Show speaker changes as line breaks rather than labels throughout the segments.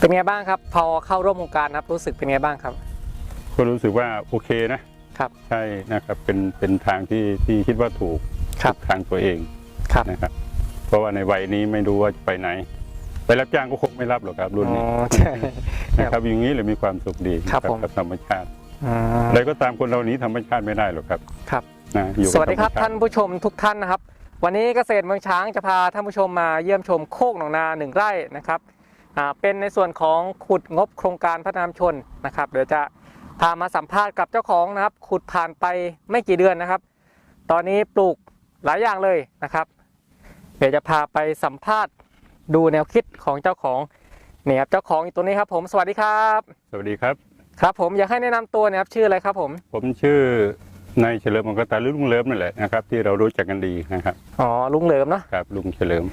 เป็นไงบ้างครับ พอเข้าร่วมโครงการนะครับรู้สึกเป็นไงบ้างครับ
ก็รู้สึกว่าโอเคนะครับ ใช่นะครับเป็นเป็นทางที่ที่คิดว่าถูก
ครับ
ทางตัวเอง
ครับ
นะครับ เพราะว่าในวัยนี้ไม่รู้ว่าจะไปไหน ไปรับจ้างก็คงไม่รับหรอกครับรุ่น
อ๋อ
นี้
ใช่
นะครับอย่างนี้เลยมีความสุขดี
ครับผม
กับธรรมชาติ
อ่า
อะไรก็ตามคนเราหนี้ธรรมชาติไม่ได้หรอกครับ
ครับ
นะอยู่กับ
สวัสดีครับ
ธมช
ท่านผู้ชมทุกท่านนะครับ วันนี้เกษตรเมืองช้างจะพาท่านผู้ชมมาเยี่ยมชมโคกหนองนาหนึ่งไร่นะครับอ่า เป็นในส่วนของขุดงบโครงการพัฒนาชุมชนนะครับ เดี๋ยวจะพามาสัมภาษณ์กับเจ้าของนะครับ ขุดผ่านไปไม่กี่เดือนนะครับ ตอนนี้ปลูกหลายอย่างเลยนะครับ เดี๋ยวจะพาไปสัมภาษณ์ดูแนวคิดของเจ้าของนี่ครับเจ้าของอยู่ตัวนี้ครับ ผมสวัสดีครับ
สวัสดีครับ
ครับ ผมอยากให้แนะนำตัวนะครับชื่ออะไรครับผม
ผมชื่อนายเฉลิมมังกรตาหรือลุงเลิมนั่นแหละนะครับที่เรารู้จักกันดีนะครับ
อ๋อลุงเหลิมเนาะ
ครับลุงเฉลิม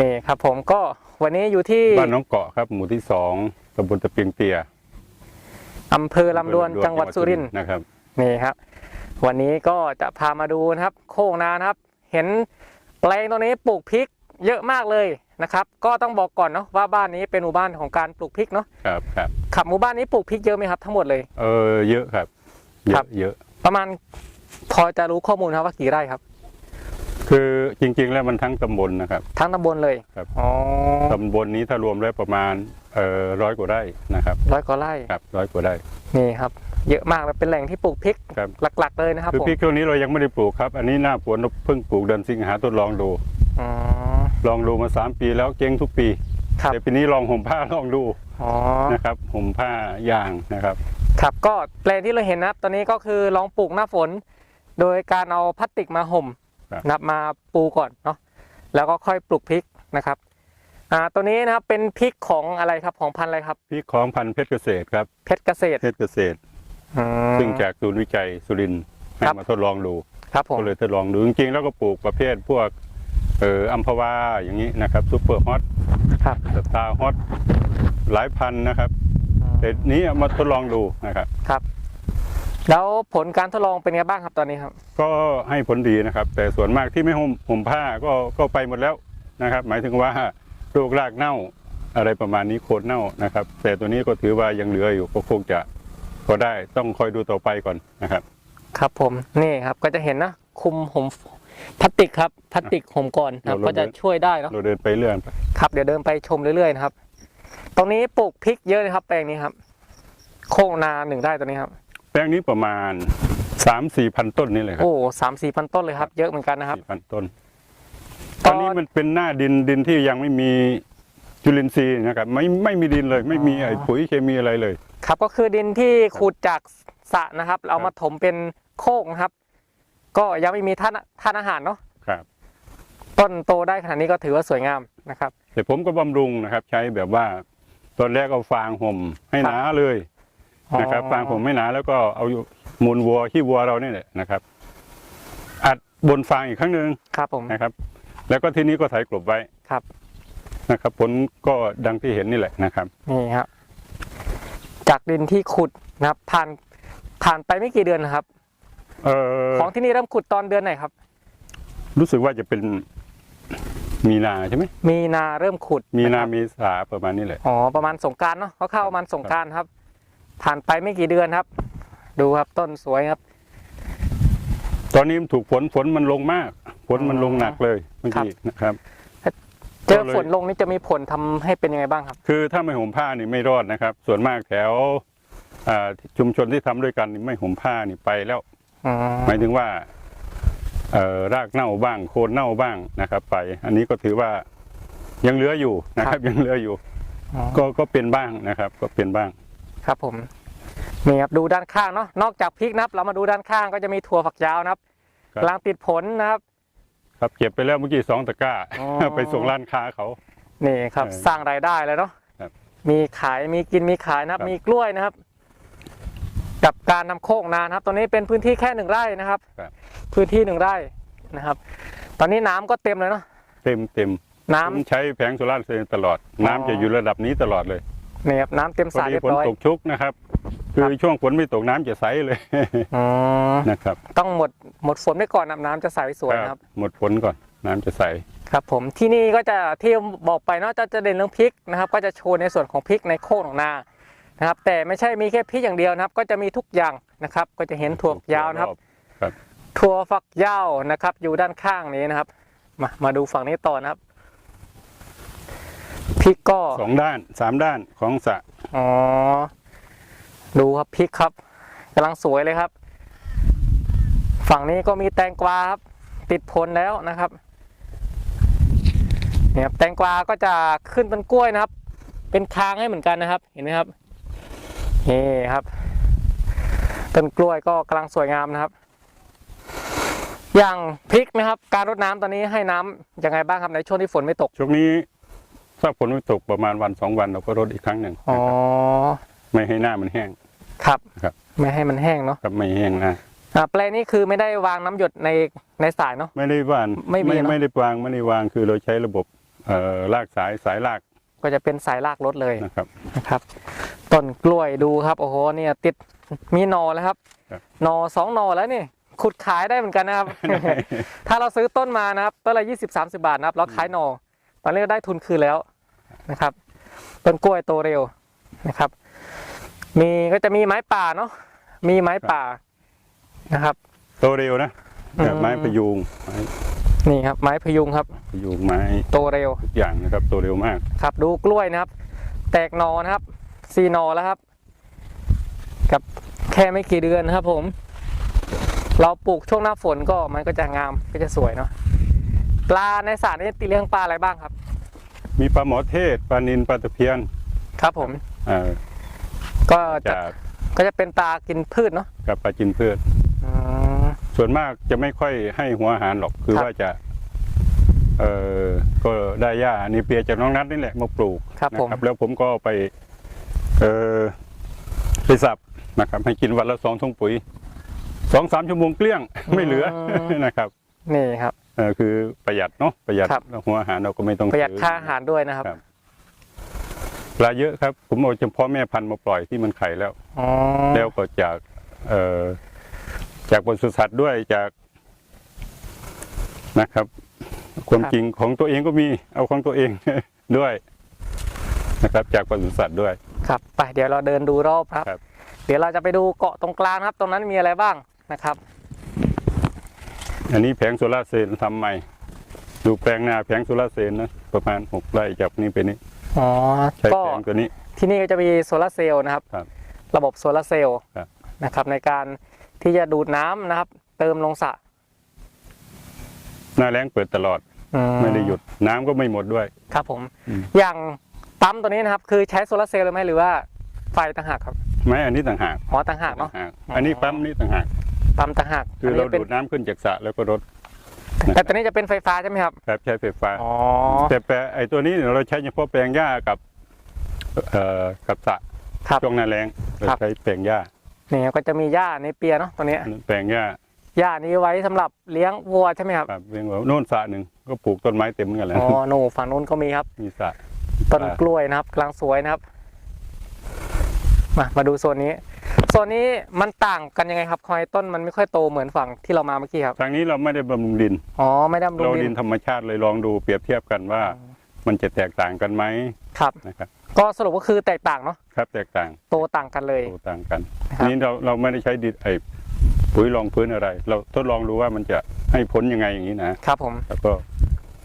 นี่ครับผมก็ วันนี้อยู่ที่
บ้านน้องเกาะครับ หมู่ที่สองตำบลตะเปียงเตีย
อำเภอลำดวนจังหวัดสุรินทร์
นะครับ
นี่ครับ วันนี้ก็จะพามาดูนะครับ โค้งนานะครับ เห็นแปลงตรงนี้ปลูกพริกเยอะมากเลยนะครับ ก็ต้องบอกก่อนเนาะว่าบ้านนี้เป็นหมู่บ้านของการปลูกพริกเนาะ
ครับครับ
ขับหมู่บ้านนี้ปลูกพริกเยอะไหมครับทั้งหมดเลย
เออเยอะครับเย
ครั
อะ
บ
เยอะ
ประมาณพอจะรู้ข้อมูลครับว่ากี่ไร่ครับ
คือจริงๆแล้วมันทั้งตำบลนะครับ
ทั้งตำบลเลย
ครับ
อ๋อ
ตำบลนี้ถ้ารวมแล้วประมาณเอ่อร้อยกว่าไร่นะครับ
ร้อยกว่าไร่
ครับร้อยกว่าไร่
นี่ครับ เยอะมากเลยเป็นแหล่งที่ปลูกพริก
ครับ
หลัก ๆ เลยนะครับ
คือ
ผม
พริกช่วงนี้เรายังไม่ได้ปลูกครับ อันนี้หน้าฝนเราเพิ่งปลูกเดือนสิงหาทดลองดู
อ๋อ
ลองดูมาสามปีแล้วเจ๊งทุกปี
ครับ
แต่ปีนี้ลองห่มผ้าลองดู
อ๋อ
นะครับห่มผ้ายางนะครับ
ครับก็แปลงที่เราเห็นนะครับ ตอนนี้ก็คือลองปลูกหน้าฝน โดยการเอาพลาสติกมาห่ม
ครับ
นะครับมาปูก่อนเนาะแล้วก็ค่อยปลูกพริกนะครับอ่าตัวนี้นะครับเป็นพริกของอะไรครับของพันธุ์อะไรครับ
พริกของพันธุ์เพชรเกษตรครับ
เพชรเกษตร
เพชรเกษตร
อืม
ซึ่งจากศูนย์วิจัยสุรินทร์ให้
ครับ
มาทดลองดู
ครับผม
ก็เลยทดลองดูจริงๆแล้วก็ปลูกประเภทพวกเอ่ออัมพวาอย่างนี้นะครับซูเปอร์ฮอต
ครับ
สตาร์ฮอตหลายพันนะครับแต่นี้เอามาทดลองดูนะครับ
ครับ แล้วผลการทดลองเป็นไงบ้างครับตอนนี้ครับ
ก็ให้ผลดีนะครับ แต่ส่วนมากที่ไม่ห่มห่มผ้าก็ก็ไปหมดแล้วนะครับ หมายถึงว่าโรครากเน่าอะไรประมาณนี้โคนเน่านะครับ แต่ตัวนี้ก็ถือว่ายังเหลืออยู่ก็คงจะพอได้ต้องคอยดูต่อไปก่อนนะครับ
ครับผมนี่ครับก็จะเห็นนะคุมห่มพลาสติกครับพลาสติกห่มก่อนครับ
เรา
ก็จะช่วยได้เนาะ
เราเดินไปเรื่อย
ครับเดี๋ยวเดินไปชมเรื่อยๆนะครับ ตรงนี้ปลูกพริกเยอะเลยครับ แปลงนี้ครับ โค้งนาหนึ่งไร่ตัวนี้ครับ
แปลงนี้ประมาณสามสี่พันต้นนี่เลยครับ
โอ้สามสี่พันต้นเลยครับ เยอะเหมือนกันนะครับ
สี่พันต้น
ต
ต
อ
อนนนี้มันเป็นหน้าดินดินที่ยังไม่มีจุลินทรีย์นะครับไม่ไม่มีดินเลย ไม่มี
อ๋อ
ไอ้ปุ๋ยเคมีอะไรเลย
ครับก็คือดินที่ขุดจากสระนะครับ เอามาถมเป็นโคกนะครับ ก็ยังไม่มีท่านท่านอาหารเนาะ
ครับ
ต้นโตได้ขนาดนี้ก็ถือว่าสวยงามนะครับ
แต่ผมก็บำรุงนะครับ ใช้แบบว่าตอนแรกเอาฟางห่มให้
ครับ
หนาเลย นะครับ
อ๋อ
ฟางห่มไม่หนาแล้วก็เอามูลวัวขี้วัวเรานี่แหละนะครับ อัดบนฟางอีกครั้งหนึ่ง
ครับผม
นะครับ แล้วก็ทีนี้ก็ไถกลบไว้
ครับ
นะครับ ผลก็ดังที่เห็นนี่แหละนะครับ
นี่ครับจากดินที่ขุดนะครับ ผ่านผ่านไปไม่กี่เดือนนะครับ
เออ
ของที่นี่เริ่มขุดตอนเดือนไหนครับ
รู้สึกว่าจะเป็นมีนาใช่ไหม
มีนาเริ่มขุด
มีนาะ
ครับ
มีสาประมาณนี้แหละ
อ๋อประมาณสงกรารเนาะเขาเข้าประมาณสงกรารครับ ผ่านไปไม่กี่เดือนครับ ดูครับต้นสวยครับ
ตอนนี้มันถูกฝนฝนมันลงมากฝนมันลงหนักเลยเมื่อกี้นะครับ
เจอ
ก็เลย
ฝนลงนี่จะมีผลทำให้เป็นยังไงบ้างครับ
คือถ้าไม่ห่มผ้านี่ไม่รอดนะครับ ส่วนมากแถวอ่าชุมชนที่ทำด้วยกันนี่ไม่ห่มผ้านี่ไปแล้ว
อ๋อ
หมายถึงว่าเอ่อรากเน่าบ้างโคนเน่าบ้างนะครับ ไป อันนี้ก็ถือว่ายังเหลืออยู่นะครับ ยังเหลืออยู่
อ๋อ
ก็ก็เป็นบ้างนะครับ ก็เป็นบ้าง
ครับผมนี่ครับดูด้านข้างเนาะนอกจากพริกนะครับ เรามาดูด้านข้างก็จะมีถั่วฝักยาวนะครับ
ครับ
กำลังติดผลนะครับ
ครับเก็บไปแล้วเมื่อกี้สองตะกร้า
อ๋อ
ไปส่งร้านค้าเขา
นี่ครับ
เออ
สร้างรายได้เลยเนาะ
ครับ
มีขายมีกินมีขายนะครับ
ครับ
มีกล้วยนะครับ กับการนำโคกนานะครับ ตอนนี้เป็นพื้นที่แค่หนึ่งไร่นะครับ
ครับ
พื้นที่หนึ่งไร่นะครับ ตอนนี้น้ำก็เต็มเลยเนาะ
เต็มเต็ม
น้ำ
ผมใช้แผงโซลาร์เซลล์ตลอดน้ำ
อ๋อ
จะอยู่ระดับนี้ตลอดเลย
นี่ครับน้ำเต็ม
พอ
สระ
ดี
เรียบ
ฝน
ร้อย
ตกชุกนะครับ คือช่วงฝนไม่ตกน้ำจะใสเลย
อ๋อ
นะครับ
ต้องหมดหมดฝนไปก่อนนะน้ำจะใสสวยนะครับ
หมดฝนก่อนน้ำจะใส
ครับผมที่นี่ก็จะที่บอกไปเนาะจะจะเด่นเรื่องพริกนะครับ ก็จะโชว์ในส่วนของพริกในโคกหนองนานะครับ แต่ไม่ใช่มีแค่พริกอย่างเดียวนะครับ ก็จะมีทุกอย่างนะครับ ก็จะเห็นถั่วฝักยาวนะครับ
ครับ
ถั่วฝักยาวนะครับ อยู่ด้านข้างนี้นะครับ มามาดูฝั่งนี้ต่อนะครับ พริกก็
สองด้านสามด้านของสระ
อ๋อดูครับพริกครับกำลังสวยเลยครับ ฝั่งนี้ก็มีแตงกวาครับ ติดผลแล้วนะครับเนี่ยครับแตงกวาก็จะขึ้นเป็นกล้วยนะครับ เป็นคางให้เหมือนกันนะครับ เห็นไหมครับนี่ครับต้นกล้วยก็กำลังสวยงามนะครับ อย่างพริกนะครับ การรดน้ำตอนนี้ให้น้ำยังไงบ้างครับในช่วงที่ฝนไม่ตก
ช่วงนี้ ถ้าฝนไม่ตกประมาณวันสองวันเราก็รดอีกครั้งหนึ่ง
อ๋อ
ไม่ให้หน้ามันแห้ง
ครับ
ครับ
ไม่ให้มันแห้งเนาะ
ครับไม่แห้งนะ
อ่าแปลงนี้คือไม่ได้วางน้ำหยดในในสายเนาะ
ไม่ได้วาน
ไม่มีเนอะ
ไม่ได้วางไม่ได้วางคือเราใช้ระบบเอ่อลากสายสายลาก
ก็จะเป็นสายลากรถเลย
นะครับ
นะครับ ต้นกล้วยดูครับ โอ้โห เนี่ยติดมีหนอแล้วครับ
ครับ
หนอสองหนอแล้วนี่ขุดขายได้เหมือนกันนะครับ ถ้าเราซื้อต้นมานะครับต้นละยี่สิบสามสิบาทนะครับ แล้วขายหนอตอนนี้ก็ได้ทุนคืนแล้ว นะครับ ต้นกล้วยโตเร็วนะครับ มีก็จะมีไม้ป่าเนาะมีไม้ป่านะครับ
โตเร็วนะ
อืม
แบบไม้พยุงไม้
นี่ครับ ไม้พยุงครับ
พยุงไม้
โตเร็ว
ทุกอย่างนะครับ โตเร็วมาก
ครับ ดูกล้วยนะครับ แตกหนอนะครับสี่หนอแล้วครับ กับแค่ไม่กี่เดือนนะครับผม เราปลูกช่วงหน้าฝนก็มันก็จะงามก็จะสวยเนาะปลาในสระนี้ตีเลี้ยงปลาอะไรบ้างครับ
มีปลาหมอเทศปลานินปลาตะเพียน
ครับผม
เอ่อ
ก็จะ
จาก
ก็จะเป็นปลากินพืชเนาะ
กับปลาจินพืช
อืม
ส่วนมากจะไม่ค่อยให้หัวอาหารหรอกคือ
ครับ
ว่าจะเออก็ได้หญ้านี่เปียจากน้องนัดนี่แหละมาปลูก
ครับ
นะ
ผม
แล้วผมก็ไป เออไปสับนะครับ ให้กินวันละสองถุงปุ๋ยสองสามชั่วโมงเกลี้ยง ไม่เหลือนะครับ
นี่ครับ
เออคือประหยัดเนาะประหยัด
ครับ
แล้วหัวอาหารเราก็ไม่ต้อง
ประหยัด
ซื้อ
ค่าอาหารด้วยนะครับ
ครับ ปลาเยอะครับ ผมเอาเฉพาะแม่พันธุ์มาปล่อยที่มันไข่แล้ว
อ๋อ
แล้วก็จากเอ่อจากบริษัทด้วยจากนะครับ ความจริงของตัวเองก็มีเอาของตัวเอง ด้วยนะครับ จากบริษัทด้วย
ครับ ไป เดี๋ยวเราเดินดูรอบครับ
ครับ
เดี๋ยวเราจะไปดูเกาะตรงกลางนะครับ ตรงนั้นมีอะไรบ้างนะครับ
อันนี้แผงโซลาร์เซลล์ทำใหม่ ดูแปลงนาแผงโซลาร์เซลล์นะประมาณหกไร่จากนี้ไปนี้
อ๋อ
ใช้
ก็
แผงตัวนี้
ที่นี่ก็จะมีโซลาร์เซลล์นะครับ
ครับ
ระบบโซลาร์เซลล์
ครับ
นะครับในการที่จะดูดน้ำนะครับ เติมลงสระ
หน้าแรงเปิดตลอด
อื
ไม่ได้หยุดน้ำก็ไม่หมดด้วย
ครับผม
อืม
อย่างปั๊มตัวนี้นะครับ คือใช้โซลาร์เซลล์เลยไหมหรือว่าไฟต่างหากครับ
ไม้อันนี้ต่างหาก
อ๋อต่างหากเนาะ
ต่างหากอันนี้ปั๊มนี่ต่างหาก
ปั๊มต่างหาก
คือเรา
นนี้ป็น
ดูดน้ำขึ้นจากสระแล้วก็รด
แต่ตัวนี้จะเป็นไฟฟ้าใช่ไหมครับ
แบบใช้ไฟฟ้า
อ๋อ
แต่แปลไอ้ตัวนี้เนี่ยเราใช้เฉพาะแปลงหญ้ากับเอ่อกับสระ
ครับ
ช่วงหน้าแรงเรา
ครับ
ใช้แปลงหญ้า
นี่ก็จะมีหญ้าในเปียเนาะตัวเนี้ย
อันนั้นแปลงหญ้า
หญ้านี้ไว้สำหรับเลี้ยงวัวใช่ไหมครับ
ครับเพียงว่าโน่นสระหนึ่งก็ปลูกต้นไม้เต็มเหมือนกันแหล้ว
อ๋อโน่ฝั่งนู้นก็มีครับ
มีสระ
ต้น
อ่า
กล้วยนะครับกำลังสวยนะครับ มามาดูโซนนี้ โซนนี้มันต่างกันยังไงครับคอยต้นมันไม่ค่อยโตเหมือนฝั่งที่เรามาเมื่อกี้ครับ
ทางนี้เราไม่ได้บำรุงดิน
อ๋อไม่ได้บำรุ
เรา
งดิ
ดิ
น
นธรรมชาติเลยลองดูเปรียบเทียบกันว่า มันจะแตกต่างกันไหม
ครับ
นะครับ
ก็สรุปก็คือแตกต่างเนาะ
ครับแตกต่าง
โตต่างกันเลย
โตต่างกัน
นะครับ
นี้เราเราไม่ได้ใช้ดินไอ้ปุ๋ยรองพื้นอะไร เราทดลองดูว่ามันจะให้ผลยังไงอย่างนี้นะครับ
ผม
แล้วก็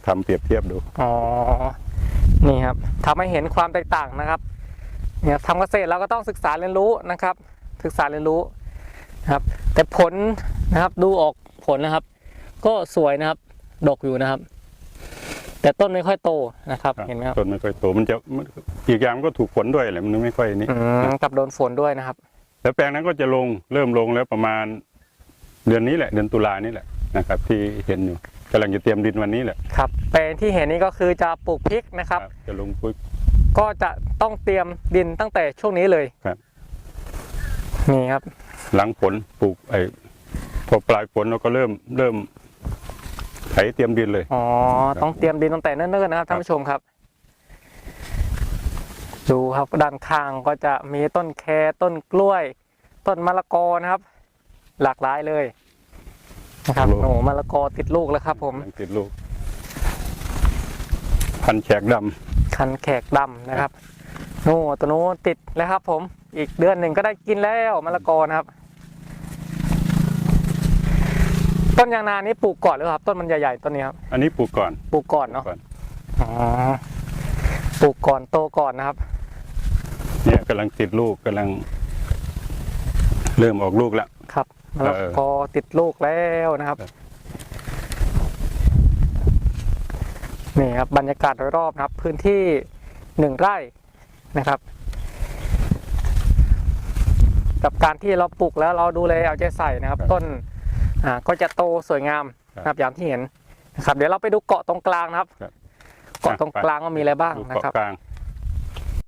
ทำเปรียบเทียบดู
อ๋อ นี่ครับทำให้เห็นความแตกต่างนะครับเนี่ยทำเกษตรเราก็ต้องศึกษาเรียนรู้นะครับ ศึกษาเรียนรู้นะครับ แต่ผลนะครับดูออกผลนะครับ ก็สวยนะครับ ดกอยู่นะครับ แต่ต้นไม่ค่อยโตนะครับ
ครับ
เห็นไหมครับ
ต้นไม่ค่อยโตมันจะมันอีกอย่างมันก็ถูกฝนด้วยแหละมันไม่ค่อยนี่
อืมกับโดนฝนด้วยนะครับ
แล้วแปลงนั้นก็จะลงเริ่มลงแล้วประมาณ เดือนนี้แหละ เดือนตุลานี่แหละนะครับ ที่เห็นอยู่กำลังจะเตรียมดินวันนี้แหละ
ครับแปลงที่เห็นนี่ก็คือจะปลูกพริกนะครับ
จะลงปุ๋ย
ก็จะต้องเตรียมดินตั้งแต่ช่วงนี้เลย
ครับ
นี่ครับ
หลังฝนปลูกไอ้พอปลายฝนเราก็เริ่มเริ่มไถเตรียมดินเลย
อ๋อ ต้องเตรียมดินตั้งแต่เนิ่นๆนะครับท่านผู้ชมครับ ดูครับด้านข้างก็จะมีต้นแคต้นกล้วย ต้นมะละกอนะครับ หลากหลายเลยนะครับ
ลูก
โอ้โหมะละกอติดลูกแล้วครับ ผม
ยังติดลูกพันธุ์แขกดำ
คันแขกดำนะครับ โน่ตัวนู้นติดแล้วครับ ผม อีกเดือนหนึ่งก็ได้กินแล้วมะละกอนะครับ ต้นยางนานี้ปลูกก่อนหรือครับ ต้นมันใหญ่ๆต้นนี้ครับ
อันนี้ปลูกก่อน
ปลูกก่อนเนาะ
ก่อน
อ๋อปลูกก่อนโตก่อนนะครับ
เนี่ยกำลังติดลูกกำลัง เริ่มออกลูกแล้ว
ครับมะละ
เออ
กอติดลูกแล้วนะครับ
ครับ
นี่ครับบรรยากาศโดยรอบนะครับ พื้นที่หนึ่งไร่ นะครับ กับการที่เราปลูกแล้วเราดูแลเอาใจใส่นะครับ ต้นอ่าก็จะโตสวยงามนะครับอย่างที่เห็นนะครับ เดี๋ยวเราไปดูเกาะตรงกลางนะครับ เกาะตรงกลางว่ามีอะไรบ้าง
ดู
นะ
เกาะ
ครับ
กลาง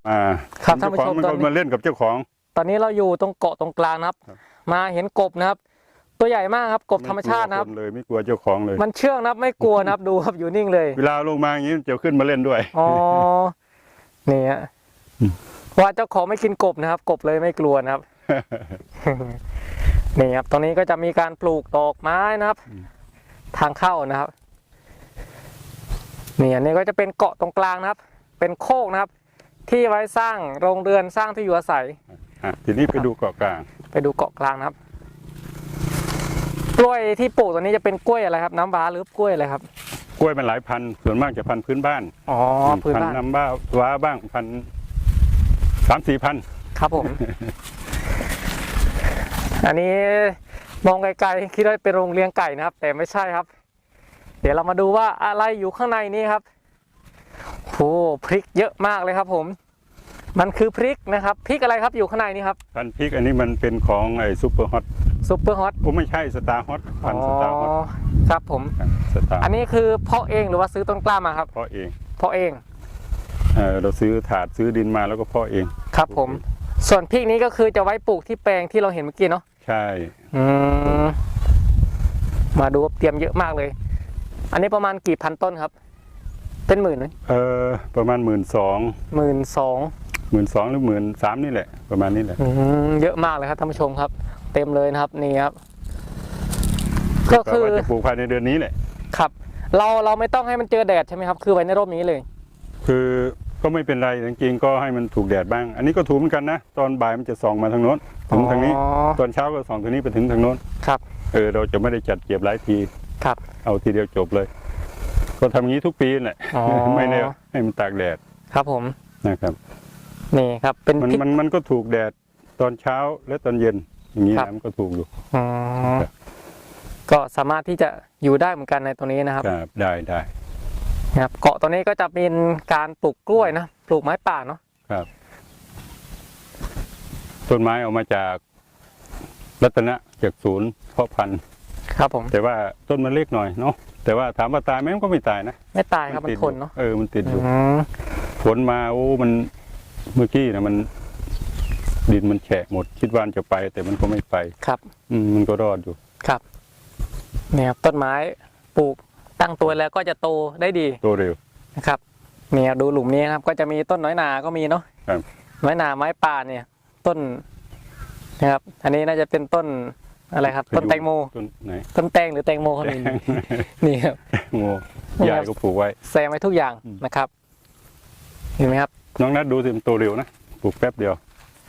อ่า
ครับท่านผู้ชม
เจ้ของมัน
ตอนนี้
ก็มาเล่นกับเจ้าของ
ตอนนี้เราอยู่ตรงเกาะตรงกลางนะครับ
ครับ
มาเห็นกบนะครับ ตัวใหญ่มากครับกบธรรมชาตินะครับ
ไม่กลัวเลยไม่กลัวเจ้าของเลย
มันเชื่องนะครับไม่กลัวนะครับดูครับอยู่นิ่งเลย
เวลาลงมาอย่างนี้จะขึ้นมาเล่นด้วย
อ๋อนี่ฮะ
อืม
ว่าเจ้าของไม่กินกบนะครับ กบเลยไม่กลัวนะครับ นี่ครับ ตรงนี้ก็จะมีการปลูกดอกไม้นะครับ ทางเข้านะครับ นี่อันนี้ก็จะเป็นเกาะตรงกลางนะครับ เป็นโคกนะครับ ที่ไว้สร้างโรงเรือนสร้างที่อยู่อาศัย
อะทีนี้ไปดูเกาะกลาง
ไปดูเกาะกลางนะครับ กล้วยที่ปลูกตัวนี้จะเป็นกล้วยอะไรครับ น้ำว้าหรือกล้วยอะไรครับ
กล้วยมันหลายพันธุ์ส่วนมากจะพันธุ์พื้นบ้าน
อ๋อ พื้น
พัน
บ้าน
ธุ์น้ำบ้าว้าบ้างพันธุ์ สามสี่พัน
ครับผม อันนี้มองไกลๆคิดว่าเป็นโรงเลี้ยงไก่นะครับ แต่ไม่ใช่ครับ เดี๋ยวเรามาดูว่าอะไรอยู่ข้างในนี้ครับโอ้พริกเยอะมากเลยครับ ผม มันคือพริกนะครับพริกอะไรครับอยู่ข้างในนี้ครับ
พันธุ์พริกอันนี้มันเป็นของไอ้ซูเปอร์ฮอต
ซุปเปอร์ฮอต
โอ้ไม่ใช่สตาร์ฮอตพันธุ์สตาร์ฮอต
ครับผม
สตาร์
อันนี้คือเพาะเองหรือว่าซื้อต้นกล้ามาครับ
เพาะเอง
เพาะเอง
เออเราซื้อถาดซื้อดินมาแล้วก็เพาะเอง
ครับผม ส่วนพริกนี้ก็คือจะไว้ปลูกที่แปลงที่เราเห็นเมื่อกี้เนาะ
ใช่
อืมมาดูว่าเตรียมเยอะมากเลย อันนี้ประมาณกี่พันต้นครับ เป็นหมื่นไหม
เออประมาณหมื่นสอง
หมื่นสอง
หมื่นสองหรือหมื่นสามนี่แหละ ประมาณนี้แหละ
เยอะมากเลยครับท่านผู้ชมครับ เต็มเลยนะครับนี่ครับ ก็
แต่
คือ
ว่าจะปลูกภายในเดือนนี้แหละ
ครับ เราเราไม่ต้องให้มันเจอแดดใช่ไหมครับ คือไว้ในร่มนี้เลย
คือ ก็ไม่เป็นไรจริงๆก็ให้มันถูกแดดบ้าง อันนี้ก็ถูกเหมือนกันนะ ตอนบ่ายมันจะส่องมาทางโน้นถึงทางนี้
อ๋อ
ตอนเช้าก็ส่องทางนี้ไปถึงทางโน้น
ครับ
เออเราจะไม่ได้จัดเก็บหลายที
ครับ
เอาทีเดียวจบเลย ก็ทำอย่างนี้ทุกปีแหละ
อ๋อ
ไม่ได้ให้มันตากแดด
ครับผม
นะครับ
นี่ครับ เป็น
มัน
พริก
มันมันก็ถูกแดดตอนเช้าและตอนเย็น อย่างนี้
ครับ
นะมันก็ถูกอยู่
อ๋อก็สามารถที่จะอยู่ได้เหมือนกันในตัวนี้นะครับ
ครับได้ได้
นะครับเกาะตัวนี้ก็จะเป็นการปลูกกล้วยนะปลูกไม้ป่าเนาะ
ครับ ต้นไม้เออกมาจากรัตนะจากศูนย์เพาะพันธุ์
ครับผม
แต่ว่าต้นมันเล็กหน่อยเนาะแต่ว่าถามว่าตายไหมมันก็ไม่ตายนะ
ไม่ตายครับมัน
ติด
ท
อนยู่
เนาะ
เออมันติดอยู่
อืม
ฝนมาโอ้มันเมื่อกี้นะมัน ดินมันแฉะหมด คิดว่ามันจะไป แต่มันก็ไม่ไป
ครับ
อืมมันก็รอดอยู่
ครับเนี่ยครับต้นไม้ปลูก ตั้งตัวแล้วก็จะโตได้ดี
โตเร็ว
นะครับเนี่ยดูหลุมนี้นะครับ ก็จะมีต้นน้อยนาก็มีเนาะ
ครับ
น้อยนาไม้ป่าเนี่ย ต้นนะครับ อันนี้น่าจะเป็นต้นอะไรครับ ต้นแตงโม
ต้นไหน
ต้นแตงหรือแตงโมเขามีนี่ครับ
โม
นี่ครับ
ยายก็ปลูกไว้
แซมไว้ทุกอย่าง
อืม
นะครับ เห็นไหมครับ
น้องนัดดูสิมันโตเร็วนะปลูกแป๊บเดียว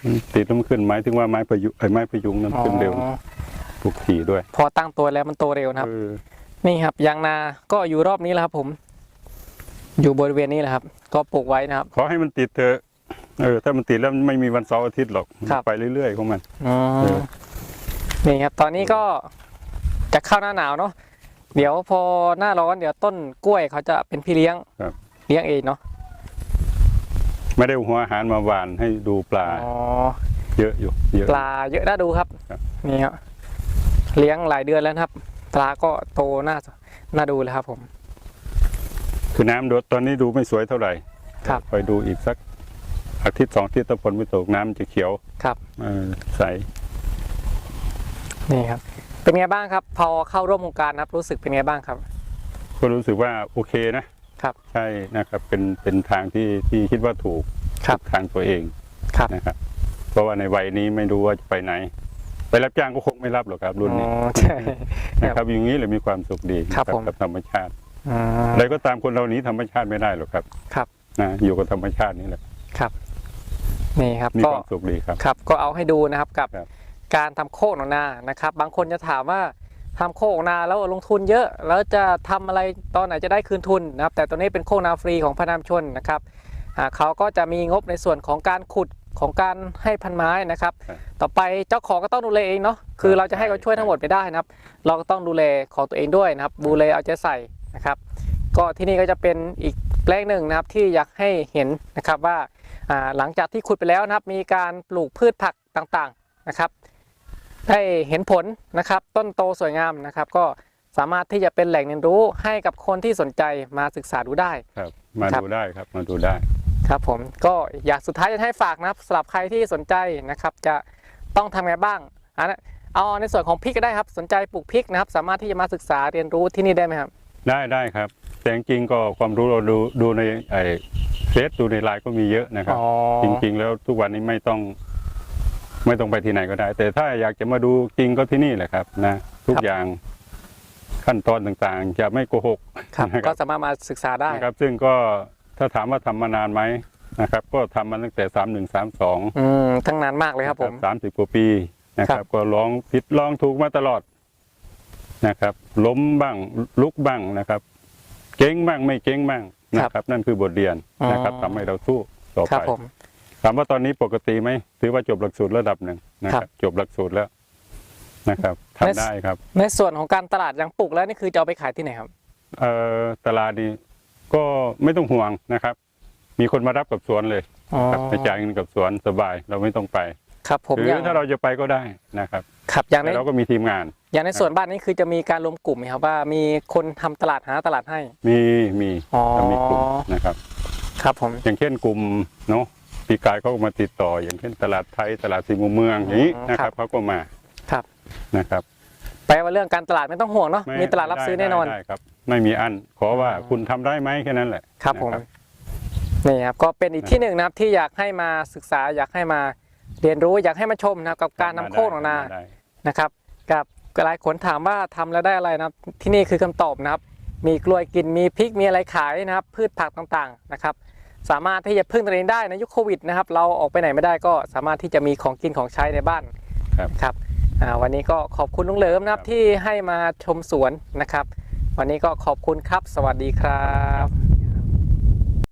มันติดแล้วมันขึ้นหมายถึงว่าไม้ประยุไอ้ไม้ประยุงนั้นขึ้นเร็ว
อ๋อ
ปลูกถี่ด้วย
พอตั้งตัวแล้วมันโตเร็วนะครับ
เออ
นี่ครับยางนาก็อยู่รอบนี้แหละครับ ผม อยู่บริเวณนี้แหละครับ ก็ปลูกไว้นะครับ
ขอให้มันติดเถอะเออถ้ามันติดแล้วมันไม่มีวันเสาร์อาทิตย์หรอก
ครับ
ไปเรื่อยๆของมัน
อื
เอ
ม
อ
นี่ครับ ตอนนี้ก็จะเข้าหน้าหนาวเนาะเดี๋ยวพอหน้าร้อนเดี๋ยวต้นกล้วยเขาจะเป็นพี่เลี้ยง
ครับ
เลี้ยงเองเนาะ
ไม่ได้เอาหัวอาหารมาหวานให้ดูปลา
อ๋อ
เยอะอยู่เยอะ
ปลาเยอะน่าดูครับ
ครับ
นี่ครับเลี้ยงหลายเดือนแล้วนะครับ ปลาก็โตน่าน่าดูเลยครับผม
คือน้ำดดตอนนี้ดูไม่สวยเท่าไหร่
ครับ
ไปดูอีกสักอาทิตย์สองอาทิตย์ถ้าฝนไม่ตกน้ำจะเขียว
ครับ
เออใส
นี่ครับ เป็นไงบ้างครับ พอเข้าร่วมโครงการนะครับ รู้สึกเป็นไงบ้างครับ
ก็รู้สึกว่าโอเคนะครับ ใช่นะครับเป็นเป็นทางที่ที่คิดว่าถูก
ครับ
ทางตัวเอง
ครับ
นะครับ เพราะว่าในวัยนี้ไม่รู้ว่าจะไปไหน ไปรับจ้างก็คงไม่รับหรอกครับรุ่นนี้
อ๋อใช่
นะครับอย่างนี้เลยมีความสุขดี
ครับ
นะ
ผม
กับธรรมชาติ
อืม
อะไรก็ตามคนเราหนี้ธรรมชาติไม่ได้หรอกครับ
ครับ
นะอยู่กับธรรมชาตินี่แหละ
ครับ นี่ครับ
มี
ก็
ความสุขดีครับ
ครับก็เอาให้ดูนะครับกับ
ครับ
การทำโคกหนองนานะครับ บางคนจะถามว่าทำโคกหนองนาแล้วลงทุนเยอะแล้วจะทำอะไรตอนไหนจะได้คืนทุนนะครับแต่ตัวนี้เป็นโคกนาฟรีของพระนามชนนะครับอ่าเขาก็จะมีงบในส่วนของการขุด ของการให้พันไม้นะครับ
ครับ
ต่อไปเจ้าของก็ต้องดูแลเองเนาะคือเราจะให้เขาช่วยทั้งหมดไม่ได้นะครับ เราก็ต้องดูแลของตัวเองด้วยนะครับดูแลเอาใจใส่นะครับ ก็ที่นี่ก็จะเป็นอีกแปลงหนึ่งนะครับที่อยากให้เห็นนะครับว่าอ่าหลังจากที่ขุดไปแล้วนะครับ มีการปลูกพืชผักต่างๆนะครับ ได้เห็นผลนะครับ ต้นโตสวยงามนะครับ ก็สามารถที่จะเป็นแหล่งเรียนรู้ให้กับคนที่สนใจมาศึกษาดูได้
ครับมา
ครับ
ดูได้ครับมาดูได้
ครับผมก็อยากสุดท้ายจะให้ฝากนะครับสำหรับใครที่สนใจนะครับจะต้องทำไงบ้างอันนั้นเอาในส่วนของพริกก็ได้ครับ สนใจปลูกพริกนะครับ สามารถที่จะมาศึกษาเรียนรู้ที่นี่ได้ไหมครับ
ได้ได้ครับ แต่จริงๆก็ความรู้เราดูดูในไอ้เฟซดูในไลน์ก็มีเยอะนะครับ
อ๋อ
จริง ๆ แล้วทุกวันนี้ไม่ต้อง ไม่ต้องไปที่ไหนก็ได้ แต่ถ้าอยากจะมาดูจริงก็ที่นี่แหละครับ นะ ทุกอย่างขั้นตอนต่างๆ จะไม่โกหก
ครับ
นะค
ก็
รับ
สามารถมาศึกษาได้
นะครับ ซึ่งก็ ถ้าถามว่าทำมานานไหมนะครับ ก็ทำมาตั้งแต่สามหนึ่งสามสอง
อืมทั้งนานมากเลยครับผม
สามสิบกว่าปีนะค
ครั
รับ
บ
ก็ลองผิดลองถูกมาตลอดนะครับ ล้มบ้างลุกบ้างนะครับ เจ๊งบ้างไม่เจ๊งบ้างนะครับ นั่นคือบทเรียนนะครับทำให้เราสู้ต่อ
ครับ
ไป
ผม
ถามว่าตอนนี้ปกติไหมถือว่าจบหลักสูตรระดับหนึ่งนะค
ครั
รับบ จบหลักสูตรแล้วนะครับทำได้ครับ
ในส่วนของการตลาดยังปลูกแล้วนี่คือจะเอาไปขายที่ไหนครับ
เอ่อตลาดนี้ ก็ไม่ต้องห่วงนะครับ มีคนมารับกับสวนเลย
อ๋อ
ครับไปจ่ายเงินกับสวนสบายเราไม่ต้องไป
ครับผม
หรื
อย่า
องถ้าเราจะไปก็ได้นะครับ
ครับอย่างใน
แต่เราก็มีทีมงาน
อย่างในส่วนบ้านนี้คือจะมีการรวมกลุ่มไหมครับว่ามีคนทำตลาดหาตลาดให้
มีมี
อ๋อ
เรามีกลุ่มนะครับ
ครับผม
อย่างเช่นกลุ่มเนาะปีกายเขาก็มาติดต่อ อย่างเช่นตลาดไทยตลาดสีมุมเมืองอย่างนี้
อ๋อ
นะค
ครั
รับบ เขาก็มา
ครับ
นะครับ
แปลว่าเรื่องการตลาดไม่ต้องห่วงเนาะ
ไมี
ตลาดรับซื้อแน่นอน
ได้ได้ครับ ไม่มีอัน ขอว่าคุณทำได้ไหมแค่นั้นแหละ
ครับผม
นะ
นี่ครับก็เป็นอีกที่หนึ่งนะครับที่อยากให้มาศึกษาอยากให้มาเรียนรู้อยากให้มาชมนะครับกับการนำโคกหนองนา
ได้
นะครับ กับหลายคนถามว่าทำแล้วได้อะไรนะครับที่นี่คือคำตอบนะครับ มีกล้วยกินมีพริกมีอะไรขายนะครับ พืชผักต่างๆนะครับ สามารถที่จะพึ่งตัวเองได้ในยุคโควิดนะครับ เราออกไปไหนไม่ได้ก็สามารถที่จะมีของกินของใช้ในบ้าน
ครับ
ครับอ่า วันนี้ก็ขอบคุณลุงเหลิมนะครับ
ครับ
ที่ให้มาชมสวนนะครับ วันนี้ก็ขอบคุณครับ สวัสดีครับ